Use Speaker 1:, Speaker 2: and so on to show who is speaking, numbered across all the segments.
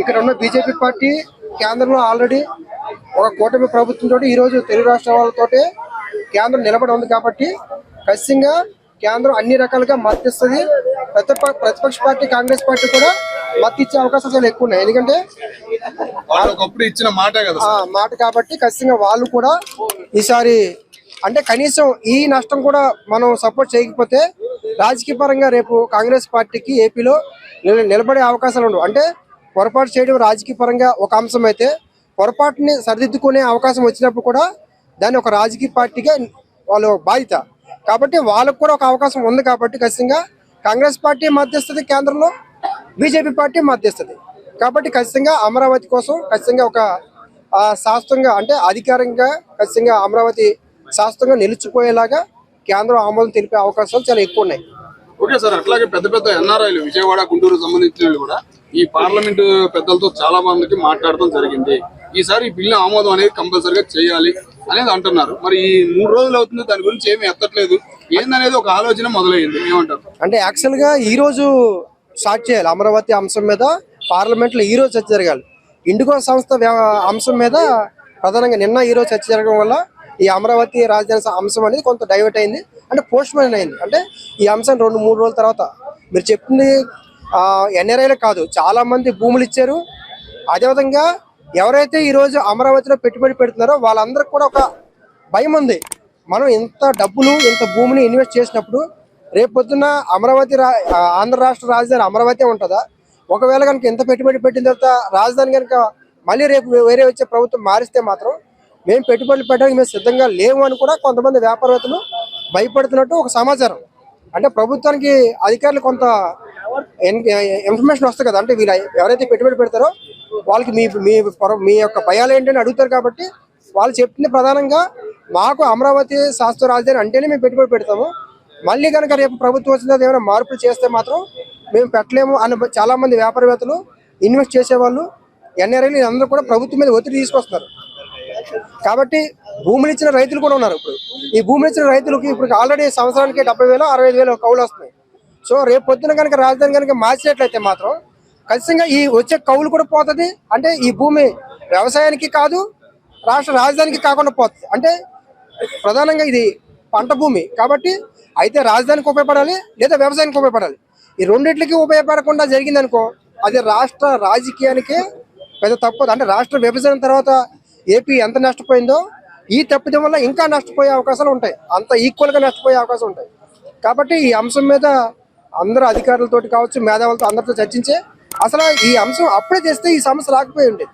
Speaker 1: ఇక్కడ ఉన్న BJP party కేంద్రంలో ఆల్రెడీ ఒక కూటమి ప్రభుత్వంతో ఈ రోజు తెలుగు రాష్ట్రాలతోటి కేంద్రం నిలబడి ఉంది కాబట్టి ఖచ్చితంగా కేంద్రం అన్ని రకాలుగా మద్దతిస్తుంది. ప్రతిప ప్రతిపక్ష పార్టీ కాంగ్రెస్ పార్టీ కూడా మద్దతు ఇచ్చే అవకాశాలు చాలా ఎక్కువ ఉన్నాయి. ఎందుకంటే
Speaker 2: ఇచ్చిన మాటే కదా
Speaker 1: మాట కాబట్టి ఖచ్చితంగా వాళ్ళు కూడా ఈసారి అంటే కనీసం ఈ నష్టం కూడా మనం సపోర్ట్ చేయకపోతే రాజకీయ పరంగా రేపు కాంగ్రెస్ పార్టీకి ఏపీలో నిల- నిలబడే అవకాశాలు ఉండవు. అంటే పొరపాటు చేయడం రాజకీయ పరంగా ఒక అంశం అయితే పొరపాటుని సరిదిద్దుకునే అవకాశం వచ్చినప్పుడు కూడా దాన్ని ఒక రాజకీయ పార్టీగా వాళ్ళు బాధ్యత కాబట్టి వాళ్ళకు కూడా ఒక అవకాశం ఉంది కాబట్టి ఖచ్చితంగా కాంగ్రెస్ పార్టీ మధ్యస్థితి కేంద్రంలో బీజేపీ పార్టీ మధ్యస్థితి. కాబట్టి ఖచ్చితంగా అమరావతి కోసం ఖచ్చితంగా ఒక శాస్త్రంగా అంటే అధికారంగా ఖచ్చితంగా అమరావతి శాస్త్రంగా నిలిచిపోయేలాగా కేంద్రం ఆమోదం తెలిపే అవకాశాలు చాలా ఎక్కువ ఉన్నాయి.
Speaker 2: ఓకే సార్ అట్లాగే పెద్ద పెద్ద ఎన్ఆర్ఐలు విజయవాడ గుంటూరు సంబంధించిన కూడా ఈ పార్లమెంట్ పెద్దలతో చాలా మందికి మాట్లాడటం జరిగింది. ఈసారి ఈ బిల్లు ఆమోదం అనేది కంపల్సరిగా చేయాలి అనేది అంటున్నారు. మరి ఈ మూడు రోజులు అవుతుంది దాని గురించి ఏమి ఎత్తట్లేదు. ఏందనేది ఒక ఆలోచన మొదలైంది. ఏమంటారు?
Speaker 1: అంటే యాక్చువల్గా ఈ రోజు స్టార్ట్ చేయాలి. అమరావతి అంశం మీద పార్లమెంట్లో ఈ రోజు చర్చ జరగాలి. ఇండిగో సంస్థ అంశం మీద ప్రధానంగా నిన్న ఈ రోజు చర్చ జరగడం వల్ల ఈ అమరావతి రాజధాని అంశం అనేది కొంత డైవర్ట్ అయింది. అంటే పోస్ట్ పోన్ అయింది. అంటే ఈ అంశం రెండు మూడు రోజుల తర్వాత మీరు చెప్పింది ఎన్ఆర్ఐలు కాదు చాలా మంది భూములు ఇచ్చారు. అదేవిధంగా ఎవరైతే ఈ రోజు అమరావతిలో పెట్టుబడి పెడుతున్నారో వాళ్ళందరికీ కూడా ఒక భయం ఉంది. మనం ఇంత డబ్బులు ఇంత భూమిని ఇన్వెస్ట్ చేసినప్పుడు రేపు పొద్దున్న అమరావతి రా ఆంధ్ర రాష్ట్ర రాజధాని అమరావతి ఉంటుందా? ఒకవేళ కనుక ఇంత పెట్టుబడి పెట్టిన తర్వాత రాజధాని కనుక మళ్ళీ రేపు వేరే వచ్చే ప్రభుత్వం మారిస్తే మాత్రం మేము పెట్టుబడులు పెట్టడానికి మేము సిద్ధంగా లేము అని కూడా కొంతమంది వ్యాపారవేత్తలు భయపడుతున్నట్టు ఒక సమాచారం. అంటే ప్రభుత్వానికి అధికారులు కొంత ఇన్ఫర్మేషన్ వస్తుంది కదా. అంటే వీళ్ళు ఎవరైతే పెట్టుబడి పెడతారో వాళ్ళకి మీ మీ పొర- మీ యొక్క భయాలు ఏంటని అడుగుతారు కాబట్టి వాళ్ళు చెప్తుంది ప్రధానంగా మాకు అమరావతి శాస్త్ర రాజధాని అంటేనే మేము పెట్టుబడి పెడతాము. మళ్ళీ కనుక రేపు ప్రభుత్వం వచ్చిన ఏమైనా మార్పులు చేస్తే మాత్రం మేము పెట్టలేము అని చాలా మంది వ్యాపారవేత్తలు ఇన్వెస్ట్ చేసేవాళ్ళు ఎన్ఆర్ఐలు అందరూ కూడా ప్రభుత్వం మీద ఒత్తిడి తీసుకొస్తున్నారు. కాబట్టి భూములు ఇచ్చిన రైతులు కూడా ఉన్నారు ఇప్పుడు. ఈ భూములు ఇచ్చిన రైతులకి ఇప్పుడు ఆల్రెడీ సంవత్సరానికి డెబ్బై వేలు అరవై వేలు కౌలు వస్తున్నాయి. సో రేపు పొద్దున కనుక రాజధాని కనుక మార్చినట్లయితే మాత్రం ఖచ్చితంగా ఈ వచ్చే కౌలు కూడా పోతుంది. అంటే ఈ భూమి వ్యవసాయానికి కాదు రాష్ట్ర రాజధానికి కాకుండా పోతుంది. అంటే ప్రధానంగా ఇది పంట భూమి. కాబట్టి అయితే రాజధానికి ఉపయోగపడాలి లేదా వ్యవసాయానికి ఉపయోగపడాలి. ఈ రెండింటికి ఉపయోగపడకుండా జరిగిందనుకో అది రాష్ట్ర రాజకీయానికి పెద్ద తప్పదు అంటే రాష్ట్ర విభజన తర్వాత ఏపీ ఎంత నష్టపోయిందో ఈ తప్పిదం వల్ల ఇంకా నష్టపోయే అవకాశాలు ఉంటాయి. అంత ఈక్వల్గా నష్టపోయే అవకాశం ఉంటాయి. కాబట్టి ఈ అంశం మీద అందరూ అధికారులతో కావచ్చు మేధావులతో అందరితో చర్చించే అసలు ఈ అంశం అప్పుడే చేస్తే ఈ సమస్య రాకపోయి ఉండేది.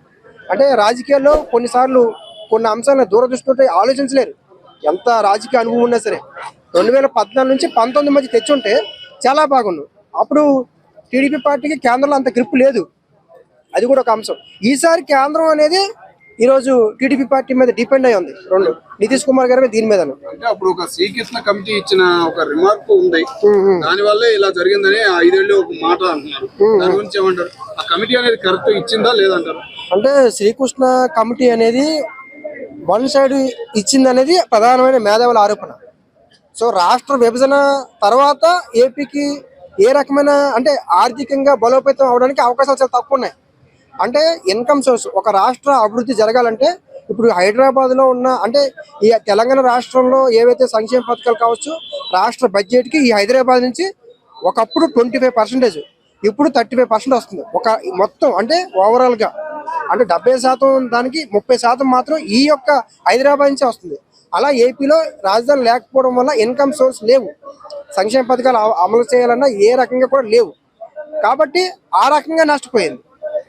Speaker 1: అంటే రాజకీయాల్లో కొన్నిసార్లు కొన్ని అంశాలను దూరదృష్టితో ఆలోచించలేరు. ఎంత రాజకీయ అనుభవం ఉన్నా సరే. రెండు వేల పద్నాలుగు నుంచి పంతొమ్మిది మధ్య తెచ్చుంటే చాలా బాగుండు. అప్పుడు టీడీపీ పార్టీకి కేంద్రంలో అంత గ్రిప్ లేదు. అది కూడా ఒక అంశం. ఈసారి కేంద్రం అనేది ఈరోజు టీడీపీ పార్టీ మీద డిపెండ్ అయి ఉంది. రెండు. నితీష్ కుమార్ గారి దీని మీద
Speaker 2: అంటే అప్పుడు ఒక శ్రీకృష్ణ కమిటీ ఇచ్చిన ఒక రిమార్క్ ఉంది. దాని వల్లే ఇలా జరిగిందని ఐదేళ్ళు ఒక మాట అంటున్నారు. దాని గురించి ఏమంటారు? ఆ కమిటీ అనేది కరెక్ట్ ఇచ్చిందా లేదంటారు?
Speaker 1: అంటే శ్రీకృష్ణ కమిటీ అనేది వన్ సైడ్ ఇచ్చింది అనేది ప్రధానమైన మేధావుల ఆరోపణ. సో రాష్ట్ర విభజన తర్వాత ఏపీకి ఏ రకమైన అంటే ఆర్థికంగా బలోపేతం అవడానికి అవకాశాలు చాలా తక్కువ ఉన్నాయి. అంటే ఇన్కమ్ సోర్స్ ఒక రాష్ట్ర అభివృద్ధి జరగాలంటే ఇప్పుడు హైదరాబాద్లో ఉన్న అంటే ఈ తెలంగాణ రాష్ట్రంలో ఏవైతే సంక్షేమ పథకాలు కావచ్చు రాష్ట్ర బడ్జెట్కి ఈ హైదరాబాద్ నుంచి ఒకప్పుడు ట్వంటీ ఫైవ్ పర్సెంటేజ్ ఇప్పుడు థర్టీ ఫైవ్ పర్సెంట్ వస్తుంది. ఒక మొత్తం అంటే ఓవరాల్గా అంటే డెబ్బై శాతం దానికి ముప్పై శాతం మాత్రం ఈ యొక్క హైదరాబాద్ నుంచి వస్తుంది. అలా ఏపీలో రాజధాని లేకపోవడం వల్ల ఇన్కమ్ సోర్స్ లేవు. సంక్షేమ పథకాలు అమలు చేయాలన్నా ఏ రకంగా కూడా లేవు. కాబట్టి ఆ రకంగా నష్టపోయింది.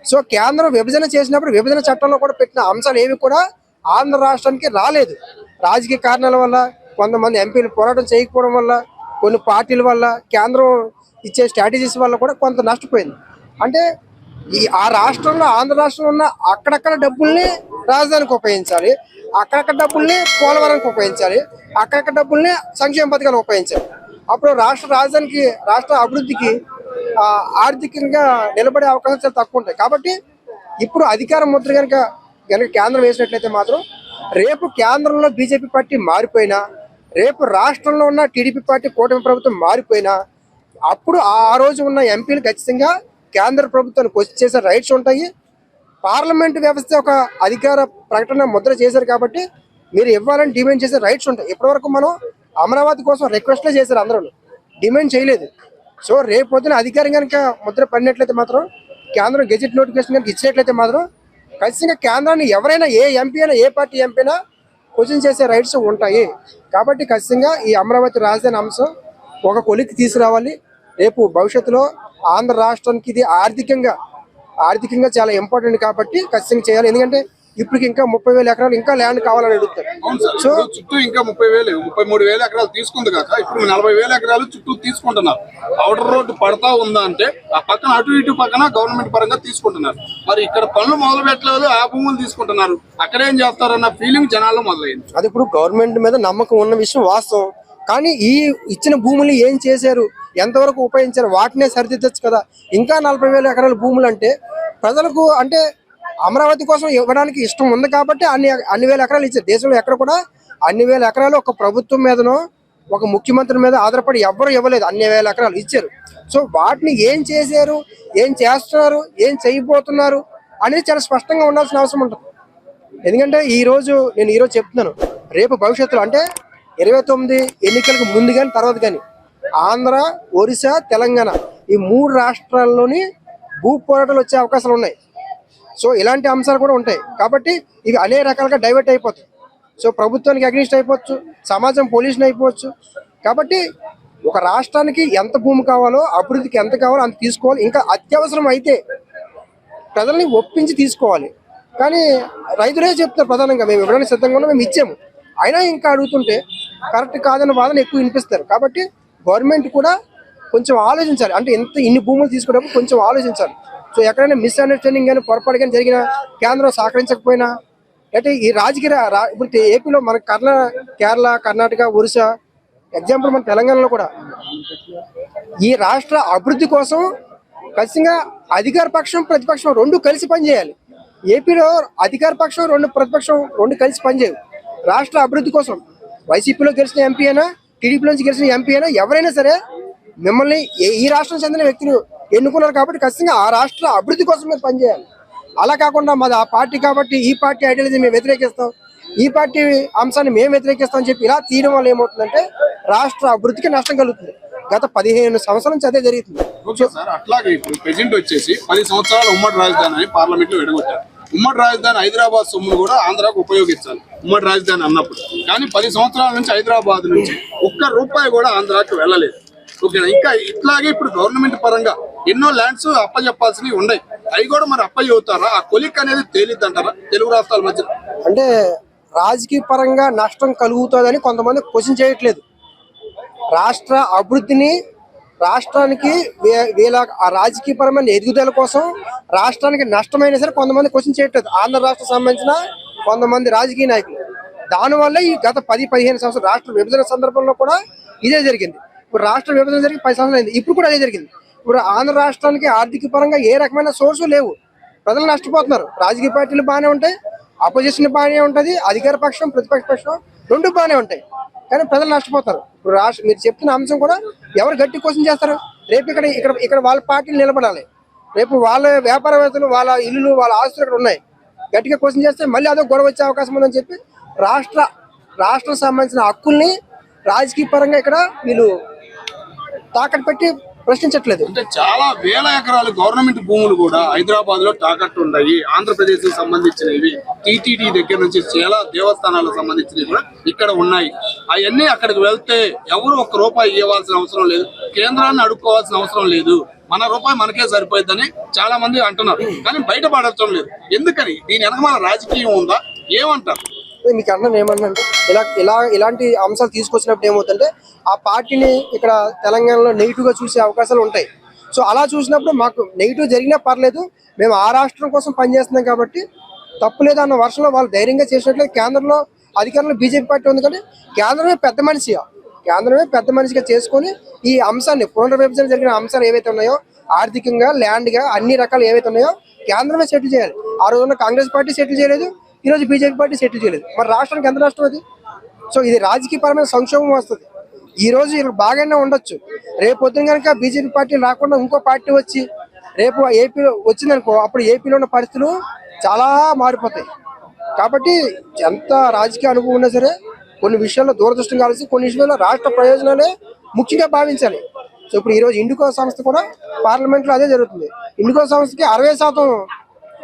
Speaker 1: సో కేంద్రం విభజన చేసినప్పుడు విభజన చట్టంలో కూడా పెట్టిన అంశాలు ఏవి కూడా ఆంధ్ర రాష్ట్రానికి రాలేదు. రాజకీయ కారణాల వల్ల కొంతమంది ఎంపీలు పోరాటం చేయకపోవడం వల్ల కొన్ని పార్టీల వల్ల కేంద్రం ఇచ్చే స్ట్రాటజీస్ వల్ల కూడా కొంత నష్టపోయింది. అంటే ఈ ఆ రాష్ట్రంలో ఆంధ్ర రాష్ట్రంలో ఉన్న అక్కడక్కడ డబ్బుల్ని రాజధానికి ఉపయోగించాలి అక్కడక్కడ డబ్బుల్ని పోలవరానికి ఉపయోగించాలి అక్కడక్కడ డబ్బుల్ని సంక్షేమ పథకాలు ఉపయోగించాలి. అప్పుడు రాష్ట్ర రాజధానికి రాష్ట్ర అభివృద్ధికి ఆర్థికంగా నిలబడే అవకాశాలు చాలా తక్కువ ఉంటాయి. కాబట్టి ఇప్పుడు అధికార ముద్ర కనుక కనుక కేంద్రం వేసినట్లయితే మాత్రం రేపు కేంద్రంలో బీజేపీ పార్టీ మారిపోయినా రేపు రాష్ట్రంలో ఉన్న టీడీపీ పార్టీ కూటమి ప్రభుత్వం మారిపోయినా అప్పుడు ఆ రోజు ఉన్న ఎంపీలు ఖచ్చితంగా కేంద్ర ప్రభుత్వానికి వచ్చి చేసే రైట్స్ ఉంటాయి. పార్లమెంట్ వ్యవస్థ ఒక అధికార ప్రకటన ముద్ర చేశారు కాబట్టి మీరు ఇవ్వాలని డిమాండ్ చేసే రైట్స్ ఉంటాయి. ఇప్పటివరకు మనం అమరావతి కోసం రిక్వెస్ట్లే చేశారు అందరూ. డిమాండ్ చేయలేదు. సో రేపు పొద్దున అధికారం కనుక ముద్ర పడినట్లయితే మాత్రం కేంద్రం గెజెట్ నోటిఫికేషన్ కనుక ఇచ్చినట్లయితే మాత్రం ఖచ్చితంగా కేంద్రాన్ని ఎవరైనా ఏ ఎంపీ అయినా ఏ పార్టీ ఎంపీ అయినా క్వశ్చన్ చేసే రైట్స్ ఉంటాయి. కాబట్టి ఖచ్చితంగా ఈ అమరావతి రాజధాని అంశం ఒక కొలికి తీసుకురావాలి. రేపు భవిష్యత్తులో ఆంధ్ర రాష్ట్రానికి ఇది ఆర్థికంగా ఆర్థికంగా చాలా ఇంపార్టెంట్ కాబట్టి ఖచ్చితంగా చేయాలి. ఎందుకంటే ఇప్పటికి ఇంకా ముప్పై వేల ఎకరాలు ఇంకా ల్యాండ్ కావాలని అడుగుతారు.
Speaker 2: ఇప్పుడు చుట్టూ ఇంకా ముప్పై వేలు ముప్పై మూడు వేల ఎకరాలు తీసుకుంది కాక ఇప్పుడు నలభై వేల ఎకరాలు చుట్టూ తీసుకుంటున్నారు. అవుటర్ రోడ్డు పడతా ఉందా అంటే ఆ పక్కన అటు ఇటు పక్కన గవర్నమెంట్ పరంగా తీసుకుంటున్నారు. మరి ఇక్కడ పనులు మొదలు పెట్టలేదు ఆ భూములు తీసుకుంటున్నారు. అక్కడ ఏం చేస్తారన్న ఫీలింగ్ జనాల్లో మొదలైంది.
Speaker 1: అది ఇప్పుడు గవర్నమెంట్ మీద నమ్మకం ఉన్న విషయం వాస్తవం. కానీ ఈ ఇచ్చిన భూములు ఏం చేశారు? ఎంతవరకు ఉపయోగించారు? వాటినే సరిదిద్దచ్చు కదా. ఇంకా నలభై వేల ఎకరాల భూములు అంటే ప్రజలకు అంటే అమరావతి కోసం ఇవ్వడానికి ఇష్టం ఉంది కాబట్టి అన్ని అన్ని వేల ఎకరాలు ఇచ్చారు. దేశంలో ఎక్కడ కూడా అన్ని వేల ఎకరాలు ఒక ప్రభుత్వం మీదనో ఒక ముఖ్యమంత్రి మీద ఆధారపడి ఎవ్వరు ఇవ్వలేదు. అన్ని వేల ఎకరాలు ఇచ్చారు. సో వాటిని ఏం చేశారు? ఏం చేస్తున్నారు? ఏం చేయబోతున్నారు? అనేది చాలా స్పష్టంగా ఉండాల్సిన అవసరం ఉంటుంది. ఎందుకంటే ఈరోజు నేను ఈరోజు చెప్తున్నాను. రేపు భవిష్యత్తులో అంటే ఇరవై తొమ్మిది ఎన్నికలకు ముందు కానీ తర్వాత కానీ ఆంధ్ర ఒరిస్సా తెలంగాణ ఈ మూడు రాష్ట్రాల్లోని భూ పోరాటాలు వచ్చే అవకాశాలు ఉన్నాయి. సో ఇలాంటి అంశాలు కూడా ఉంటాయి. కాబట్టి ఇవి అనేక రకాలుగా డైవర్ట్ అయిపోతాయి. సో ప్రభుత్వానికి అగ్నిస్ట్ అయిపోవచ్చు సమాజం పొల్యూషన్ అయిపోవచ్చు. కాబట్టి ఒక రాష్ట్రానికి ఎంత భూమి కావాలో అభివృద్ధికి ఎంత కావాలో అంత తీసుకోవాలి. ఇంకా అత్యవసరం అయితే ప్రజల్ని ఒప్పించి తీసుకోవాలి. కానీ రైతులే చెప్తారు ప్రధానంగా మేము ఇవ్వడానికి సిద్ధంగా మేము ఇచ్చాము. అయినా ఇంకా అడుగుతుంటే కరెక్ట్ కాదన్న వాదన ఎక్కువ వినిపిస్తారు. కాబట్టి గవర్నమెంట్ కూడా కొంచెం ఆలోచించాలి. అంటే ఎంత ఇన్ని భూములు తీసుకునేటప్పుడు కొంచెం ఆలోచించాలి. సో ఎక్కడైనా మిస్అండర్స్టాండింగ్ కానీ పొరపాటు కానీ జరిగినా కేంద్రం సహకరించకపోయినా అంటే ఈ రాజకీయ రా- ఇప్పుడు ఏపీలో మన కర్ణ కేరళ కర్ణాటక ఒరిస్సా ఎగ్జాంపుల్ మన తెలంగాణలో కూడా. ఈ రాష్ట్ర అభివృద్ధి కోసం ఖచ్చితంగా అధికార పక్షం ప్రతిపక్షం రెండు కలిసి పనిచేయాలి. ఏపీలో అధికార పక్షం రెండు ప్రతిపక్షం రెండు కలిసి పనిచేయవు. రాష్ట్ర అభివృద్ధి కోసం వైసీపీలో గెలిచిన ఎంపీ అయినా టీడీపీ నుంచి గెలిచిన ఎంపీ అయినా ఎవరైనా సరే మిమ్మల్ని ఈ రాష్ట్రం చెందిన వ్యక్తులు ఎన్నుకున్నారు కాబట్టి ఖచ్చితంగా ఆ రాష్ట్ర అభివృద్ధి కోసం మీరు పనిచేయాలి. అలా కాకుండా మాది ఆ పార్టీ కాబట్టి ఈ పార్టీ ఐడియాలజీ మేము వ్యతిరేకిస్తాం. ఈ పార్టీ అంశాన్ని మేము వ్యతిరేకిస్తాం అని చెప్పి ఇలా తీయడం వల్ల ఏమవుతుందంటే రాష్ట్ర అభివృద్ధికి నష్టం కలుగుతుంది. గత పదిహేను సంవత్సరాల నుంచి అదే జరుగుతుంది.
Speaker 2: ఓకే సార్ అట్లాగే ఇప్పుడు ప్రెజెంట్ వచ్చేసి పది సంవత్సరాల ఉమ్మడి రాజధాని అని పార్లమెంట్లో ఉమ్మడి రాజధాని హైదరాబాద్ సొమ్మును కూడా ఆంధ్రాకు ఉపయోగించాలి ఉమ్మడి రాజధాని అన్నప్పుడు. కానీ పది సంవత్సరాల నుంచి హైదరాబాద్ నుంచి ఒక్క రూపాయి కూడా ఆంధ్రాకు వెళ్ళలేదు. ఓకేనా? ఇంకా ఇట్లాగే ఇప్పుడు గవర్నమెంట్ పరంగా ఎన్నో ల్యాండ్స్ అప్పచెప్పాల్సినవి ఉన్నాయి. అవి కూడా మరి అప్ప ఆ కొలిక్ అనేది తేలిద్ది అంటారా తెలుగు రాష్ట్రాల మధ్య
Speaker 1: అంటే రాజకీయ పరంగా నష్టం కలుగుతుందని కొంతమంది క్వశ్చన్ చేయట్లేదు. రాష్ట్ర అభివృద్ధిని రాష్ట్రానికి వీళ్ళ ఆ రాజకీయపరమైన ఎదుగుదల కోసం రాష్ట్రానికి నష్టమైనా సరే కొంతమంది క్వశ్చన్ చేయట్లేదు. ఆంధ్ర రాష్ట్ర సంబంధించిన కొంతమంది రాజకీయ నాయకులు. దానివల్ల ఈ గత పది పదిహేను సంవత్సరాలు రాష్ట్ర విభజన సందర్భంలో కూడా ఇదే జరిగింది. ఇప్పుడు రాష్ట్ర విభజన జరిగి పది సంవత్సరాలు అయింది. ఇప్పుడు కూడా అదే జరిగింది. ఇప్పుడు ఆంధ్ర రాష్ట్రానికి ఆర్థిక పరంగా ఏ రకమైన సోర్సు లేవు. ప్రజలు నష్టపోతున్నారు. రాజకీయ పార్టీలు బాగానే ఉంటాయి. అపోజిషన్ బాగానే ఉంటుంది. అధికార పక్షం ప్రతిపక్ష పక్షం రెండు బాగానే ఉంటాయి. కానీ ప్రజలు నష్టపోతారు. ఇప్పుడు రాష్ట్ర మీరు చెప్తున్న అంశం కూడా ఎవరు గట్టి కోసం చేస్తారు? రేపు ఇక్కడ ఇక్కడ ఇక్కడ వాళ్ళ పార్టీలు నిలబడాలి. రేపు వాళ్ళ వ్యాపారవేత్తలు వాళ్ళ ఇల్లులు వాళ్ళ ఆస్తులు ఇక్కడ ఉన్నాయి. గట్టిగా కోసం చేస్తే మళ్ళీ అదో గొడవ వచ్చే అవకాశం ఉందని చెప్పి రాష్ట్ర రాష్ట్రం సంబంధించిన హక్కుల్ని రాజకీయ పరంగా ఇక్కడ వీళ్ళు తాకట్టు పెట్టి ప్రశ్నించట్లేదు.
Speaker 2: అంటే చాలా వేల ఎకరాలు గవర్నమెంట్ భూములు కూడా హైదరాబాద్లో తాకట్టు ఉన్నాయి. ఆంధ్రప్రదేశ్కి సంబంధించినవి టీటీడీ దగ్గర నుంచి చాలా దేవస్థానాలకు సంబంధించినవి కూడా ఇక్కడ ఉన్నాయి. అవన్నీ అక్కడికి వెళ్తే ఎవరు ఒక్క రూపాయి ఇవ్వాల్సిన అవసరం లేదు. కేంద్రాన్ని అడుక్కోవాల్సిన అవసరం లేదు. మన రూపాయి మనకే సరిపోయిందని చాలా మంది అంటున్నారు. కానీ బయటపడటం లేదు. ఎందుకని? దీని వెనక మన రాజకీయం ఉందా? ఏమంటారు?
Speaker 1: మీకు అన్న ఏమన్నంటే ఇలా ఇలా ఇలాంటి అంశాలు తీసుకొచ్చినప్పుడు ఏమవుతుందంటే ఆ పార్టీని ఇక్కడ తెలంగాణలో నెగిటివ్గా చూసే అవకాశాలు ఉంటాయి. సో అలా చూసినప్పుడు మాకు నెగిటివ్ జరిగినా పర్లేదు మేము ఆ రాష్ట్రం కోసం పనిచేస్తున్నాం కాబట్టి తప్పు లేదు అన్న వర్షంలో వాళ్ళు ధైర్యంగా చేసినట్లే కేంద్రంలో అధికారంలో బీజేపీ పార్టీ ఉంది కానీ కేంద్రమే పెద్ద మనిషి కేంద్రమే పెద్ద మనిషిగా చేసుకొని ఈ అంశాన్ని పునర్విభజన జరిగిన అంశాలు ఏవైతే ఉన్నాయో ఆర్థికంగా ల్యాండ్గా అన్ని రకాలు ఏవైతే ఉన్నాయో కేంద్రమే సెటిల్ చేయాలి. ఆ రోజున కాంగ్రెస్ పార్టీ సెటిల్ చేయలేదు ఈ రోజు బీజేపీ పార్టీ సెటిల్ చేయలేదు. మరి రాష్ట్రానికి ఎంత రాష్ట్రం అది? సో ఇది రాజకీయపరమైన సంక్షోభం వస్తుంది. ఈ రోజు వీళ్ళు బాగానే ఉండొచ్చు. రేపు పొద్దున కనుక బీజేపీ పార్టీ రాకుండా ఇంకో పార్టీ వచ్చి రేపు ఏపీలో వచ్చిందనుకో అప్పుడు ఏపీలో ఉన్న పరిస్థితులు చాలా మారిపోతాయి. కాబట్టి ఎంత రాజకీయ అనుభవం ఉన్నా సరే కొన్ని విషయాల్లో దూరదృష్టం కావాల్సి కొన్ని విషయాల్లో రాష్ట్ర ప్రయోజనాలే ముఖ్యంగా భావించాలి. సో ఇప్పుడు ఈరోజు ఇండికో సంస్థ కూడా పార్లమెంట్లో అదే జరుగుతుంది. ఇండికో సంస్థకి అరవై శాతం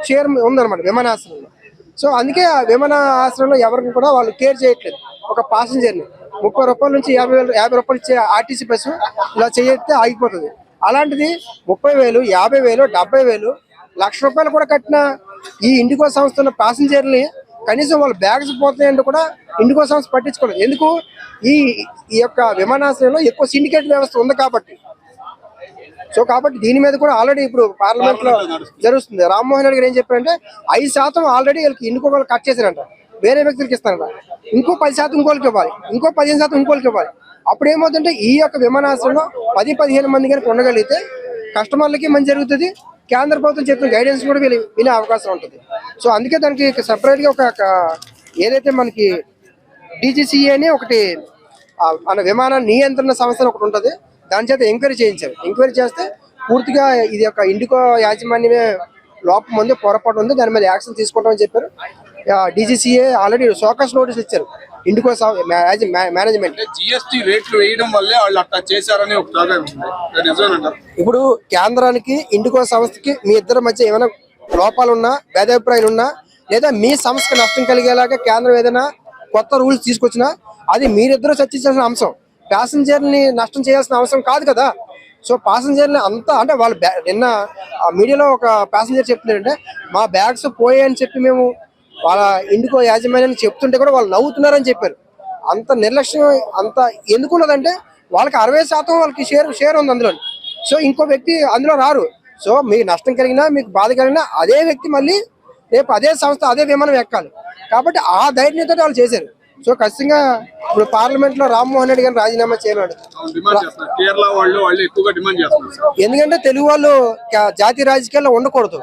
Speaker 1: షేర్ ఉందన్నమాట విమానాశ్రయంలో. సో అందుకే ఆ విమానాశ్రయంలో ఎవరిని కూడా వాళ్ళు కేర్ చేయట్లేదు. ఒక ప్యాసింజర్ని ముప్పై రూపాయల నుంచి యాభై వేలు యాభై రూపాయలు ఇచ్చే ఆర్టీసీ బస్సు ఇలా చేయతే ఆగిపోతుంది. అలాంటిది ముప్పై వేలు యాభై వేలు డెబ్బై వేలు లక్ష రూపాయలు కూడా కట్టిన ఈ ఇండిగో సంస్థ ఉన్న ప్యాసింజర్ని కనీసం వాళ్ళ బ్యాగ్స్ పోతాయంటే కూడా ఇండిగో సంస్థ పట్టించుకోలేదు. ఎందుకు? ఈ ఈ యొక్క విమానాశ్రయంలో ఎక్కువ సిండికేట్ వ్యవస్థ ఉంది కాబట్టి. సో కాబట్టి దీని మీద కూడా ఆల్రెడీ ఇప్పుడు పార్లమెంట్లో జరుగుతుంది. రామ్మోహన్ రెడ్డి గారు ఏం చెప్పారంటే ఐదు శాతం ఆల్రెడీ వీళ్ళకి ఇంకో వాళ్ళు కట్ చేశారంట. వేరే వ్యక్తులకి ఇస్తారట. ఇంకో పది శాతం ఇంకోళ్ళకి ఇవ్వాలి. ఇంకో పదిహేను శాతం ఇంకోళ్ళకి ఇవ్వాలి. అప్పుడు ఏమవుతుందంటే ఈ యొక్క విమానాశ్రయంలో పది పదిహేను మంది కనుక ఉండగలిగితే కస్టమర్లకి మంచి జరుగుతుంది? కేంద్ర ప్రభుత్వం చెప్పిన గైడెన్స్ కూడా వీళ్ళు వినే అవకాశం ఉంటుంది. సో అందుకే దానికి సపరేట్గా గా ఒక ఏదైతే మనకి డీజీసీఏ అని ఒకటి మన విమాన నియంత్రణ సంస్థ ఒకటి ఉంటుంది. దాని చేత ఎంక్వైరీ చేయించారు. ఎంక్వైరీ చేస్తే పూర్తిగా ఇది ఒక ఇండికో యాజమాన్యమే లోపం ఉంది పొరపాటు ఉంది. దాని మీద యాక్షన్ తీసుకుంటామని చెప్పారు. డీజీసీఏ ఆల్రెడీ సోకస్ నోటీస్ ఇచ్చారు. ఇండికో మేనేజ్మెంట్.
Speaker 2: జిఎస్టీ రేట్లు వేయడం వల్లే వాళ్ళు అట్లా చేశారని ఒక
Speaker 1: ఇప్పుడు కేంద్రానికి ఇండికో సంస్థకి మీ ఇద్దరి మధ్య ఏమైనా లోపాలు ఉన్నా భేదాభిప్రాయాలు ఉన్నా లేదా మీ సంస్థకి నష్టం కలిగేలాగా కేంద్రం ఏదైనా కొత్త రూల్స్ తీసుకొచ్చినా అది మీరిద్దరూ చర్చించాల్సిన అంశం. ప్యాసింజర్ని నష్టం చేయాల్సిన అవసరం కాదు కదా. సో ప్యాసింజర్ని అంతా అంటే వాళ్ళు నిన్న మీడియాలో ఒక ప్యాసింజర్ చెప్తున్నారంటే మా బ్యాగ్స్ పోయాయని చెప్పి మేము వాళ్ళ ఇండికో యాజమాన్యాన్ని చెప్తుంటే కూడా వాళ్ళు నవ్వుతున్నారని చెప్పారు. అంత నిర్లక్ష్యం అంత ఎందుకున్నదంటే వాళ్ళకి అరవై శాతం వాళ్ళకి షేర్ షేర్ ఉంది అందులో. సో ఇంకో వ్యక్తి అందులో రారు. సో మీకు నష్టం కలిగినా మీకు బాధ కలిగినా అదే వ్యక్తి మళ్ళీ రేపు అదే సంస్థ అదే విమానం ఎక్కాలి. కాబట్టి ఆ ధైర్యంతో వాళ్ళు చేశారు. సో ఖచ్చితంగా ఇప్పుడు పార్లమెంట్లో రామ్మోహన్ రెడ్డి గారిని రాజీనామా
Speaker 2: సార్.
Speaker 1: ఎందుకంటే తెలుగు వాళ్ళు జాతీయ రాజకీయాల్లో ఉండకూడదు.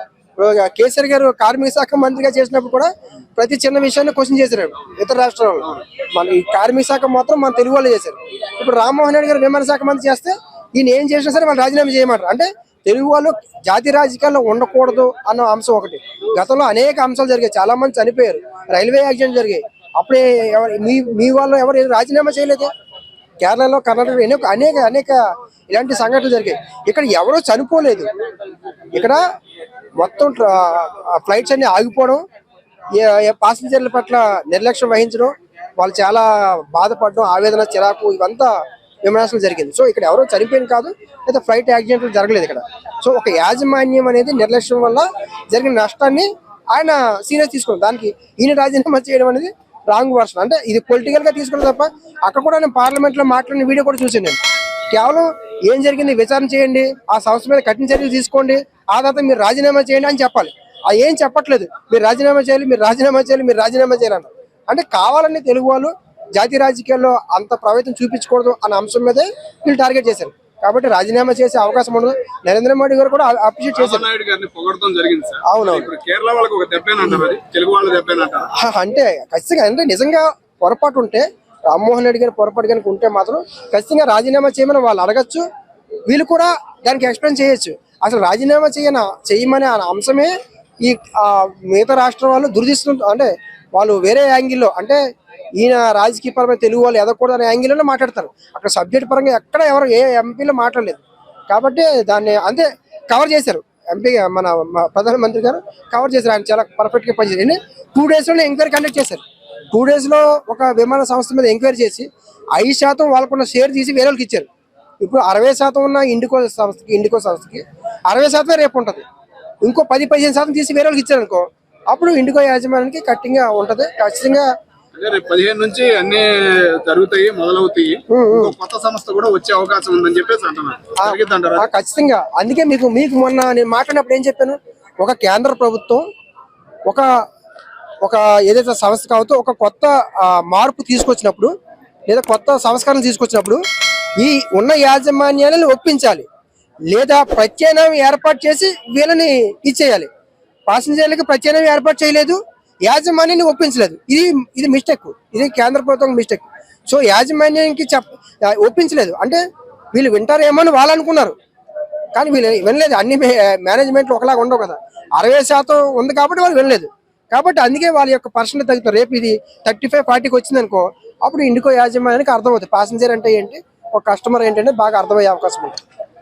Speaker 1: కేసీఆర్ గారు కార్మిక శాఖ మంత్రిగా చేసినప్పుడు కూడా ప్రతి చిన్న విషయాన్ని క్వశ్చన్ చేశారు ఇతర రాష్ట్రాల్లో. మన ఈ కార్మిక శాఖ మాత్రం మన తెలుగు వాళ్ళు చేశారు. ఇప్పుడు రామ్మోహన్ రెడ్డి గారు విమాన శాఖ మంత్రి చేస్తే ఈయన ఏం చేసినా సరే వాళ్ళు రాజీనామా చేయమంటారు. అంటే తెలుగు వాళ్ళు జాతీయ రాజకీయాల్లో ఉండకూడదు అన్న అంశం ఒకటి. గతంలో అనేక అంశాలు జరిగాయి. చాలా మంది చనిపోయారు. రైల్వే యాక్సిడెంట్ జరిగాయి. అప్పుడే ఎవరు మీ మీ వాళ్ళు ఎవరు రాజీనామా చేయలేదే? కేరళలో కర్ణాటకలో ఎన్నో అనేక అనేక ఇలాంటి సంఘటనలు జరిగాయి. ఇక్కడ ఎవరో చనిపోలేదు. ఇక్కడ మొత్తం ఫ్లైట్స్ అన్ని ఆగిపోవడం ఏ- పాసింజర్ల పట్ల నిర్లక్ష్యం వహించడం వాళ్ళు చాలా బాధపడడం ఆవేదన చిరాకు ఇవంతా విమర్శలు జరిగింది. సో ఇక్కడ ఎవరో చనిపోయింది కాదు లేదా ఫ్లైట్ యాక్సిడెంట్లు జరగలేదు ఇక్కడ. సో ఒక యాజమాన్యం అనేది నిర్లక్ష్యం వల్ల జరిగిన నష్టాన్ని ఆయన సీరియస్ తీసుకున్నారు దానికి ఈయన రాజీనామా చేయడం అనేది రాంగ్ వర్షన్. అంటే ఇది పొలిటికల్గా తీసుకున్న తప్ప అక్కడ కూడా నేను పార్లమెంట్లో మాట్లాడిన వీడియో కూడా చూసాను నేను. కేవలం ఏం జరిగింది? విచారణ చేయండి. ఆ సంస్థ మీద కఠిన చర్యలు తీసుకోండి. ఆ తర్వాత మీరు రాజీనామా చేయండి అని చెప్పాలి. ఆ ఏం చెప్పట్లేదు. మీరు రాజీనామా చేయాలి మీరు రాజీనామా చేయాలి మీరు రాజీనామా చేయాలన్నారు. అంటే కావాలని తెలుగు వాళ్ళు జాతీయ రాజకీయాల్లో అంత ప్రభావితం చూపించకూడదు అన్న అంశం మీదే వీళ్ళు టార్గెట్ చేశారు. కాబట్టి రాజీనామా చేసే అవకాశం ఉండదు. నరేంద్ర మోడీ గారు కూడా అప్రిషియేట్ చేశారు. అవునవును. అంటే ఖచ్చితంగా అంటే నిజంగా పొరపాటు ఉంటే రామ్మోహన్ రెడ్డి గారి పొరపాటు కనుక ఉంటే మాత్రం ఖచ్చితంగా రాజీనామా చేయమని వాళ్ళు అడగచ్చు. వీళ్ళు కూడా దానికి ఎక్స్ప్లెయిన్ చేయొచ్చు. అసలు రాజీనామా చేయన చేయమనే ఆ అంశమే ఈ మిగతా రాష్ట్రం వాళ్ళు దురదిస్తు అంటే వాళ్ళు వేరే యాంగిల్లో అంటే ఈయన రాజకీయ పరమైన తెలుగు వాళ్ళు ఎదగకూడదు అనే యాంగిల్లోనే మాట్లాడతారు. అక్కడ సబ్జెక్ట్ పరంగా ఎక్కడ ఎవరు ఏ ఎంపీలో మాట్లాడలేదు. కాబట్టి దాన్ని అంతే కవర్ చేశారు. ఎంపీ మన ప్రధానమంత్రి గారు కవర్ చేశారు. ఆయన చాలా పర్ఫెక్ట్గా పనిచేసి టూ డేస్లోనే ఎంక్వైరీ కండక్ట్ చేశారు. టూ డేస్లో ఒక విమాన సంస్థ మీద ఎంక్వైరీ చేసి ఐదు శాతం వాళ్ళకున్న షేర్ తీసి వేరే వాళ్ళకి ఇచ్చారు. ఇప్పుడు అరవై శాతం ఉన్న ఇండికో సంస్థకి ఇండికో సంస్థకి అరవై శాతమే రేపు ఉంటుంది. ఇంకో పది పదిహేను శాతం తీసి వేరే వాళ్ళకి ఇచ్చారు అనుకో అప్పుడు ఇండికో యాజమాన్యానికి కట్టింగ్ ఉంటది. ఖచ్చితంగా
Speaker 2: పదిహేను నుంచి అన్ని జరుగుతాయి మొదలవుతాయి. కొత్త సంస్థ కూడా వచ్చే అవకాశం ఉందని చెప్పేసి అంటున్నారు
Speaker 1: ఖచ్చితంగా. అందుకే మీకు మీకు మొన్న నేను మాట్లాడినప్పుడు ఏం చెప్పాను? ఒక కేంద్ర ప్రభుత్వం ఒక ఒక ఏదైతే సంస్థ కావతో ఒక కొత్త మార్పు తీసుకొచ్చినప్పుడు లేదా కొత్త సంస్కరణ తీసుకొచ్చినప్పుడు ఈ ఉన్న యాజమాన్యాలను ఒప్పించాలి. లేదా ప్రత్యామ్నాయం ఏర్పాటు చేసి వీళ్ళని ఇచ్చేయాలి. పాసింజర్లకు ప్రత్యామ్నాయం ఏర్పాటు చేయలేదు. యాజమాన్యాన్ని ఒప్పించలేదు. ఇది ఇది మిస్టేక్. ఇది కేంద్ర ప్రభుత్వం మిస్టేక్. సో యాజమాన్యానికి చెప్ ఒప్పించలేదు. అంటే వీళ్ళు వింటారేమో అని వాళ్ళు అనుకున్నారు. కానీ వీళ్ళు వినలేదు. అన్ని మేనేజ్మెంట్లు ఒకలాగా ఉండవు కదా. అరవై శాతం ఉంది కాబట్టి వాళ్ళు వినలేదు. కాబట్టి అందుకే వాళ్ళ యొక్క పర్సనల్ తగ్గుతారు. రేపు ఇది థర్టీ ఫైవ్ ఫార్టీకి వచ్చింది అనుకో అప్పుడు ఇండికో యాజమాన్యానికి అర్థమవుతుంది. ప్యాసింజర్ అంటే ఏంటి? ఒక కస్టమర్ ఏంటంటే బాగా అర్థమయ్యే అవకాశం ఉంటుంది.